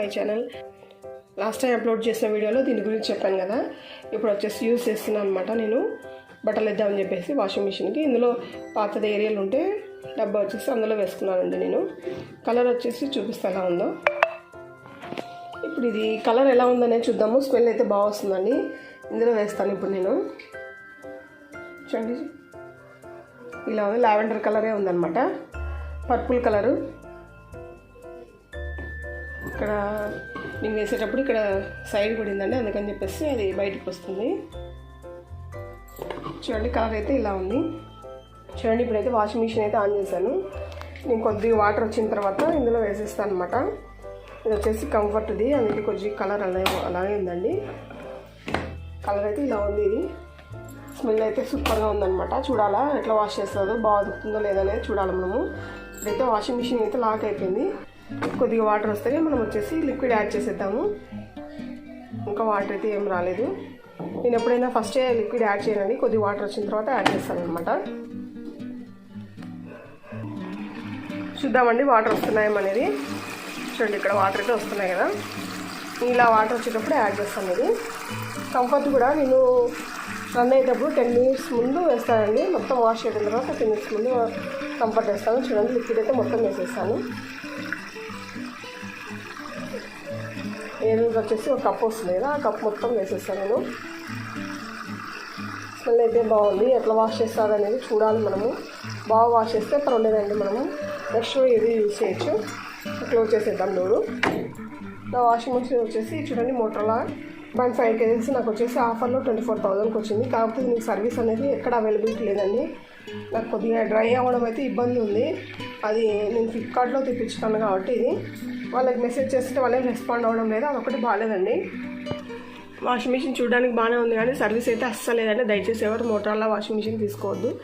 My channel. Last time upload చేసిన వీడియోలో దీని గురించి చెప్పాను కదా. ఇప్పుడు వచ్చేసి యూజ్ చేస్తున్నాను అనమాట నేను. బట్టలు ఇద్దామని చెప్పేసి వాషింగ్ మిషన్కి. ఇందులో పాతది ఏరియాలు ఉంటే డబ్బా వచ్చేసి అందులో వేసుకున్నానండి నేను. కలర్ వచ్చేసి చూపిస్తే ఎలా ఉందో. ఇప్పుడు ఇది కలర్ ఎలా ఉందనేది చూద్దాము. స్మెల్ అయితే బాగా వస్తుందండి. ఇందులో వేస్తాను ఇప్పుడు నేను. చూడండి. ఇలా ఉంది. లావెండర్ కలరే ఉందన్నమాట. Purple colour. ఇక్కడ నేను వేసేటప్పుడు ఇక్కడ సైడ్ పడిందండి అందుకని చెప్పేసి అది బయటకు వస్తుంది. చూడండి కలర్ అయితే ఇలా ఉంది. చూడండి ఇప్పుడైతే వాషింగ్ మిషన్ అయితే ఆన్ చేశాను. నేను కొద్దిగా వాటర్ వచ్చిన తర్వాత ఇందులో వేసేస్తాను అనమాట ఇది వచ్చేసి కంఫర్ట్ది అందుకే కొద్దిగా కలర్ అలా అలాగే ఉందండి. కలర్ అయితే ఇలా ఉంది ఇది. స్మెల్ అయితే సూపర్గా ఉందన్నమాట. చూడాలా ఎట్లా వాష్ చేస్తుందో బాగా దుక్కుతుందో లేదో అనేది చూడాలి మనము. ఇప్పుడైతే వాషింగ్ మిషన్ అయితే లాక్ అయిపోయింది. కొద్దిగా వాటర్ వస్తే మనం వచ్చేసి లిక్విడ్ యాడ్ చేసేద్దాము. ఇంకా వాటర్ అయితే ఏం రాలేదు. నేను ఎప్పుడైనా ఫస్టే లిక్విడ్ యాడ్ చేయనండి. కొద్దిగా వాటర్ వచ్చిన తర్వాత యాడ్ చేస్తాను అనమాట చూద్దామండి వాటర్ వస్తున్నాయమనేది చూడండి ఇక్కడ వాటర్ అయితే వస్తున్నాయి కదా. ఇలా వాటర్ వచ్చేటప్పుడు యాడ్ చేస్తాను ఇది కంఫర్ట్ కూడా నేను రన్ అయ్యేటప్పుడు టెన్ మినిట్స్ ముందు వేస్తానండి. మొత్తం వాష్ చేయడం తర్వాత టెన్ మినిట్స్ ముందు కంఫర్ట్ వేస్తాను. చూడండి లిక్విడ్ అయితే మొత్తం వేసేస్తాను. ఏదో వచ్చేసి ఒక కప్ వస్తుంది కదా ఆ కప్ మొత్తం వేసేస్తాను నేను. స్మెల్ అయితే బాగుంది. ఎట్లా వాష్ చేస్తారు అనేది చూడాలి మనము. బాగా వాష్ చేస్తే పర్వాలేదండి మనము. నెక్స్ట్ ఇది యూజ్ చేయొచ్చు. క్లోజ్ చేసేద్దాం డోరు. నా వాషింగ్ మిషన్ వచ్చేసి చూడండి మోటర్లా పాయింట్ ఫైవ్ కేజీస్ నాకు వచ్చేసి ఆఫర్లో ట్వంటీ ఫోర్ థౌజండ్కి వచ్చింది. కాకపోతే మీకు సర్వీస్ అనేది ఎక్కడ అవైలబిలిటీ లేదండి. నాకు కొద్దిగా డ్రై అవ్వడం అయితే ఇబ్బంది ఉంది. అది నేను ఫ్లిప్కార్ట్లో తెప్పించుకున్నాను కాబట్టి ఇది. వాళ్ళకి మెసేజ్ చేస్తే వాళ్ళేం రెస్పాండ్ అవ్వడం లేదు అదొకటి బాగాలేదండి వాషింగ్ మిషన్ చూడడానికి బాగానే ఉంది కానీ సర్వీస్ అయితే అస్సలు లేదండి దయచేసి ఎవరు మోటార్లో వాషింగ్ మిషన్ తీసుకోవద్దు.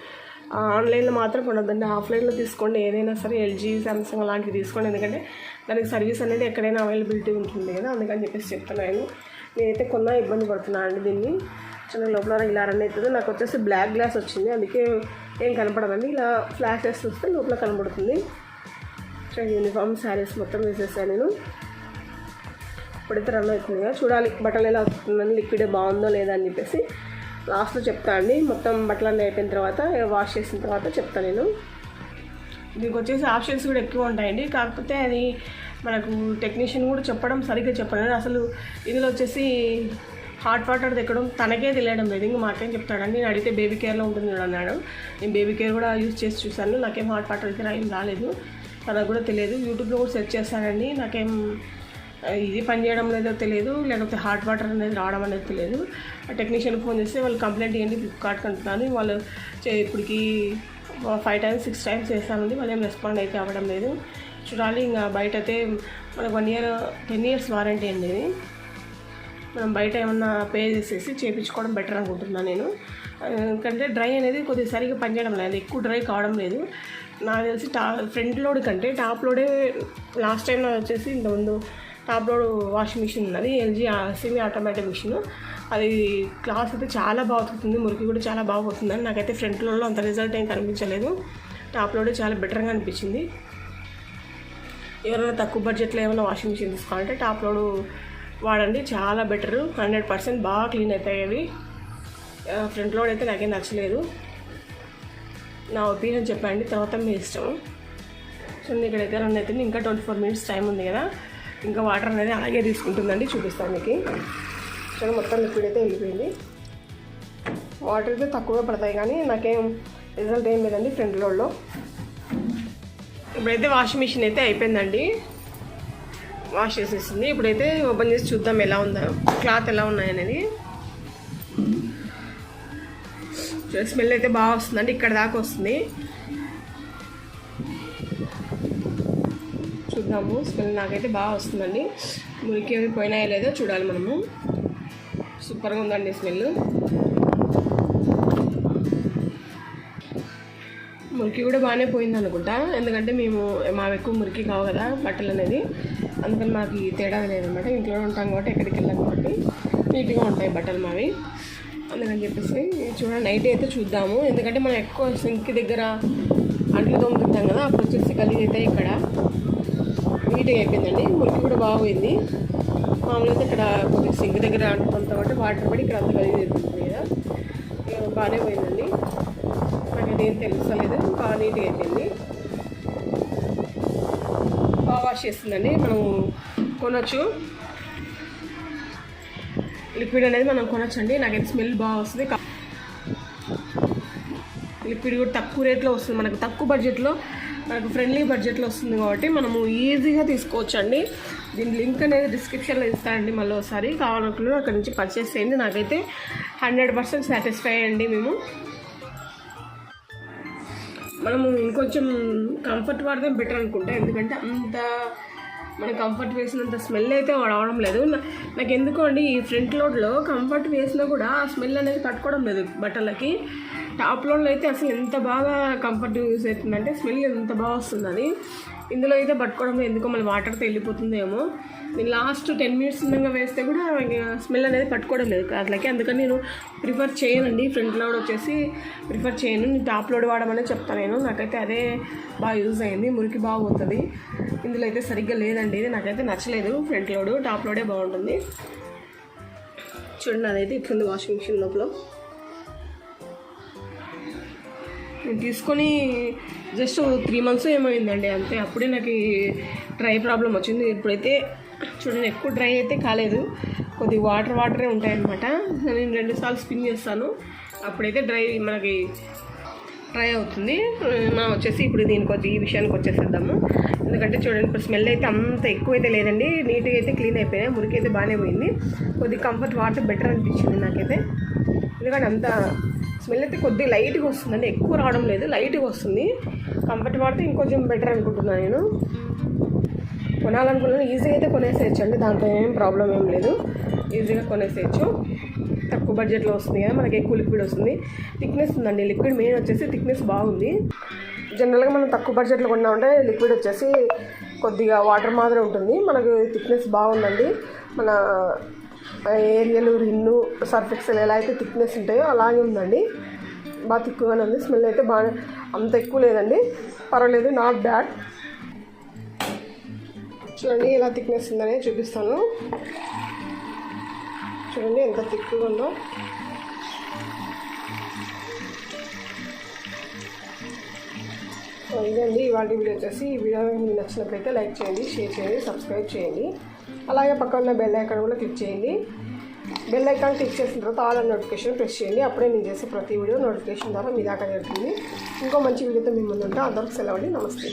ఆన్లైన్లో మాత్రం కొనొద్దండి. ఆఫ్లైన్లో తీసుకోండి. ఏదైనా సరే ఎల్జీ సామ్సంగ్ అలాంటివి తీసుకోండి. ఎందుకంటే దానికి సర్వీస్ అనేది ఎక్కడైనా అవైలబిలిటీ ఉంటుంది కదా. అందుకని చెప్పేసి చెప్తున్నాను నేనైతే కొన్నా ఇబ్బంది పడుతున్నాను అండి దీన్ని. చిన్న లోపల ఇలా రన్ అవుతుంది. నాకు వచ్చేసి బ్లాక్ గ్లాస్ వచ్చింది. అందుకే ఏం కనపడదండి. ఇలా ఫ్లాషెస్ చూస్తే లోపల కనబడుతుంది. యూనిఫామ్ శారీస్ మొత్తం వేసేసాను నేను. ఇప్పుడైతే రన్ అవుతుంది కదా. చూడాలి బట్టలు ఎలా వస్తుందని లిక్విడ్ బాగుందో లేదా అని చెప్పేసి లాస్ట్లో చెప్తా అండి. మొత్తం బట్టలు అన్నీ అయిపోయిన తర్వాత వాష్ చేసిన తర్వాత చెప్తాను నేను. దీనికి వచ్చేసి ఆప్షన్స్ కూడా ఎక్కువ ఉంటాయండి. కాకపోతే అది మనకు టెక్నీషియన్ కూడా చెప్పడం సరిగ్గా చెప్పలేదు. అసలు ఇందులో వచ్చేసి హాట్ వాటర్ తెక్కడం తనకే తెలియడం లేదు. ఇంకా మాకేం చెప్తాడండి నేను అడిగితే బేబీ కేర్లో ఉంటుంది అన్నాడు. నేను బేబీ కేర్ కూడా యూజ్ చేసి చూశాను. నాకేం హాట్ వాటర్ అయితే ఏం రాలేదు. నాకు కూడా తెలియదు. యూట్యూబ్లో కూడా సెర్చ్ చేస్తానండి నాకేం ఇది పని చేయడం లేదో తెలియదు. లేకపోతే హాట్ వాటర్ అనేది రావడం అనేది తెలియదు. ఆ టెక్నీషియన్కి ఫోన్ చేస్తే వాళ్ళు కంప్లైంట్ ఇవ్వండి ఫ్లిప్కార్ట్కి అంటున్నాను వాళ్ళు ఇప్పటికి ఫైవ్ టైమ్స్ సిక్స్ టైమ్స్ చేస్తానండి. వాళ్ళు ఏం రెస్పాండ్ అయితే అవ్వడం లేదు. చూడాలి ఇంకా బయట అయితే మనకు one year ten years warranty అండి ఇది. మనం బయట ఏమన్నా పే చేసేసి చేయించుకోవడం బెటర్ అనుకుంటున్నాను నేను. ఎందుకంటే డ్రై అనేది కొద్దిగా సరిగ్గా పనిచేయడం లేదు. ఎక్కువ డ్రై కావడం లేదు. నాకు తెలిసి టా ఫ్రంట్ లోడ్ కంటే టాప్ లోడే లాస్ట్ టైం నాకు వచ్చేసి ఇంతకుముందు టాప్ లోడ్ వాషింగ్ మిషన్ ఉన్నది ఎల్జీ సెమీ ఆటోమేటిక్ మిషన్ అది క్లాత్ అయితే చాలా బాగుతుంది మురికి కూడా చాలా బాగుపోతుందని నాకైతే ఫ్రంట్ లోడ్లో అంత రిజల్ట్ ఏం కనిపించలేదు. టాప్ లోడే చాలా బెటర్గా అనిపించింది. ఎవరైనా తక్కువ బడ్జెట్లో ఏమైనా వాషింగ్ మిషన్ తీసుకోవాలంటే టాప్ లోడ్ వాడండి చాలా బెటర్ హండ్రెడ్ పర్సెంట్ బాగా క్లీన్ అవుతాయి అవి. ఫ్రంట్ లోడ్ అయితే నాకేం నచ్చలేదు. నా ఒపీనియన్ చెప్పండి తర్వాత మీ ఇష్టం. సో ఇక్కడ దగ్గర అయితే ఇంకా ట్వంటీ ఫోర్ మినిట్స్ టైం ఉంది కదా. ఇంకా వాటర్ అనేది అలాగే తీసుకుంటుందండి చూపిస్తాను మీకు. సో మొత్తం లిక్విడ్ అయితే వెళ్ళిపోయింది. వాటర్ అయితే తక్కువగా పడతాయి కానీ నాకేం రిజల్ట్ ఏం లేదండి ఫ్రంట్ లోడ్లో ఇప్పుడైతే వాషింగ్ మిషన్ అయితే అయిపోయిందండి. వాష్ చేసేసింది ఇప్పుడైతే ఓపెన్ చేసి చూద్దాం ఎలా ఉందో. క్లాత్ ఎలా ఉన్నాయనేది స్మెల్ అయితే బాగా వస్తుందండి ఇక్కడ దాకా వస్తుంది. చూద్దాము స్మెల్ నాకైతే బాగా వస్తుందండి. మురికి అవి పోయినాయో లేదో చూడాలి మనము. సూపర్గా ఉందండి స్మెల్ మురికి కూడా బాగానే పోయింది అనుకుంటా. ఎందుకంటే మేము మావి ఎక్కువ మురికి కావు కదా బట్టలు అనేది. అందుకని మాకు తేడా లేదనమాట. ఇంట్లో ఉంటాం కాబట్టి ఎక్కడికి వెళ్ళాం కాబట్టి నీట్గా ఉంటాయి బట్టలు మావి. అందుకని చెప్పేసి చూడండి నైట్ అయితే చూద్దాము. ఎందుకంటే మనం ఎక్కువ సింక్ దగ్గర అంట్లు తోముతుంటాం కదా అప్పుడు వచ్చేసి గలీజ్ అయితే ఇక్కడ. నీట్గా అయిపోయిందండి. మురికి కూడా బాగుంది మామూలుగా అయితే ఇక్కడ కొంచెం సింక్ దగ్గర అంటుకుంటాం కాబట్టి వాటర్ పడి ఇక్కడ అంత గలీజ్ అయిపోతుంది కదా. బాగానే పోయిందండి. నాకు అదేం తెలుసలేదు బాగా నీట్గా అయిపోయింది. బాగా వాష్ చేస్తుందండి. మనం కొనొచ్చు. లిక్విడ్ అనేది మనం కొనొచ్చండి. నాకైతే స్మెల్ బాగా వస్తుంది. లిక్విడ్ కూడా తక్కువ రేట్లో వస్తుంది. మనకు తక్కువ బడ్జెట్లో మనకు ఫ్రెండ్లీ బడ్జెట్లో వస్తుంది కాబట్టి మనము ఈజీగా తీసుకోవచ్చండి. దీని లింక్ అనేది డిస్క్రిప్షన్లో ఇస్తానండి మళ్ళీ ఒకసారి. కావాలనుకున్న అక్కడ నుంచి పర్చేస్ చేయండి. నాకైతే హండ్రెడ్ పర్సెంట్ సాటిస్ఫై అండి మేము. మనము ఇంకొంచెం కంఫర్ట్ వాడితే బెటర్ అనుకుంటా. ఎందుకంటే అంత మన కంఫర్ట్ వేసినంత స్మెల్ అయితే రావడం లేదు. నాకు ఎందుకు అండి ఈ ఫ్రంట్ లోడ్లో కంఫర్ట్ వేసినా కూడా ఆ స్మెల్ అనేది పట్టుకోవడం లేదు బట్టలకి. టాప్ లోడ్లో అయితే అసలు ఎంత బాగా కంఫర్ట్ యూస్ అవుతుందంటే స్మెల్ ఎంత బాగా వస్తుంది అది ఇందులో అయితే పట్టుకోవడంలో ఎందుకో మళ్ళీ వాటర్తో వెళ్ళిపోతుందేమో. నేను లాస్ట్ టెన్ మినిట్స్ ఉండగా వేస్తే కూడా స్మెల్ అనేది పట్టుకోవడం లేదు. అట్లాగే అందుకని నేను ప్రిఫర్ చేయనండి. ఫ్రంట్ లోడ్ వచ్చేసి ప్రిఫర్ చేయను. నేను టాప్ లోడ్ వాడమని చెప్తాను నేను. నాకైతే అదే బాగా యూజ్ అయింది. మురికి బాగుంటుంది ఇందులో అయితే సరిగ్గా లేదండి. ఇది నాకైతే నచ్చలేదు. ఫ్రంట్ లోడ్ టాప్ లోడే బాగుంటుంది. చూడండి అదైతే ఇట్లుంది వాషింగ్ మిషన్ లోపల. నేను తీసుకొని జస్ట్ త్రీ మంత్స్ ఏమైందండి అంతే. అప్పుడే నాకు డ్రై ప్రాబ్లం వచ్చింది. ఇప్పుడైతే చూడండి ఎక్కువ డ్రై అయితే కాలేదు. కొద్ది వాటర్ వాటరే ఉంటాయన్నమాట. నేను రెండుసార్లు స్పిన్ చేస్తాను. అప్పుడైతే డ్రై మనకి డ్రై అవుతుంది. మనం వచ్చేసి ఇప్పుడు దీనికి వచ్చి ఈ విషయానికి వచ్చేసేద్దాము. ఎందుకంటే చూడండి ఇప్పుడు స్మెల్ అయితే అంత ఎక్కువ అయితే లేదండి. నీట్గా అయితే క్లీన్ అయిపోయినాయి. మురికి అయితే బాగానే పోయింది. కొద్ది కంఫర్ట్ వాటర్ బెటర్ అనిపించింది నాకైతే. ఎందుకంటే అంత స్మెల్ అయితే కొద్దిగా లైట్గా వస్తుందండి. ఎక్కువ రావడం లేదు లైట్గా వస్తుంది. కంఫర్ట్ వాడితే ఇంకొంచెం బెటర్ అనుకుంటున్నాను నేను. కొనాలనుకున్నాను ఈజీగా అయితే కొనేసేయచ్చు అండి. దాంట్లో ఏం ప్రాబ్లం ఏం లేదు. ఈజీగా కొనేసేయచ్చు. తక్కువ బడ్జెట్లో వస్తుంది కదా మనకి ఎక్కువ లిక్విడ్ వస్తుంది. థిక్నెస్ ఉందండి. లిక్విడ్ మెయిన్ వచ్చేసి థిక్నెస్ బాగుంది. జనరల్గా మనం తక్కువ బడ్జెట్లో కొన్నామంటే లిక్విడ్ వచ్చేసి కొద్దిగా వాటర్ మాదిరి ఉంటుంది. మనకు థిక్నెస్ బాగుందండి. మన ఏరియలు రిన్ను సర్ఫ్ ఎక్సెల్ ఎలా అయితే థిక్నెస్ ఉంటాయో అలాగే ఉందండి. బాగా తిక్కుగానే ఉంది. స్మెల్ అయితే బాగా అంత ఎక్కువ లేదండి. పర్వాలేదు నాట్ బ్యాడ్ చూడండి ఎలా థిక్నెస్ ఉందని చూపిస్తాను. చూడండి ఎంత థిక్గా ఉందో. ఇదండి ఇవాళ వీడియో వచ్చేసి. ఈ వీడియో మీకు నచ్చినట్లయితే లైక్ చేయండి షేర్ చేయండి సబ్స్క్రైబ్ చేయండి. అలాగే పక్కన ఉన్న బెల్ ఐకాన్ కూడా క్లిక్ చేయండి. బెల్ ఐకాన్ క్లిక్ చేసిన తర్వాత ఆల్ నోటిఫికేషన్ ప్రెస్ చేయండి. అప్పుడే నేను చేసే ప్రతి వీడియో నోటిఫికేషన్ ద్వారా మీ దాకా జరుగుతుంది. ఇంకో మంచి వీడియోతో మీ ముందు ఉంటే. అందరికి సెలవండి నమస్తే.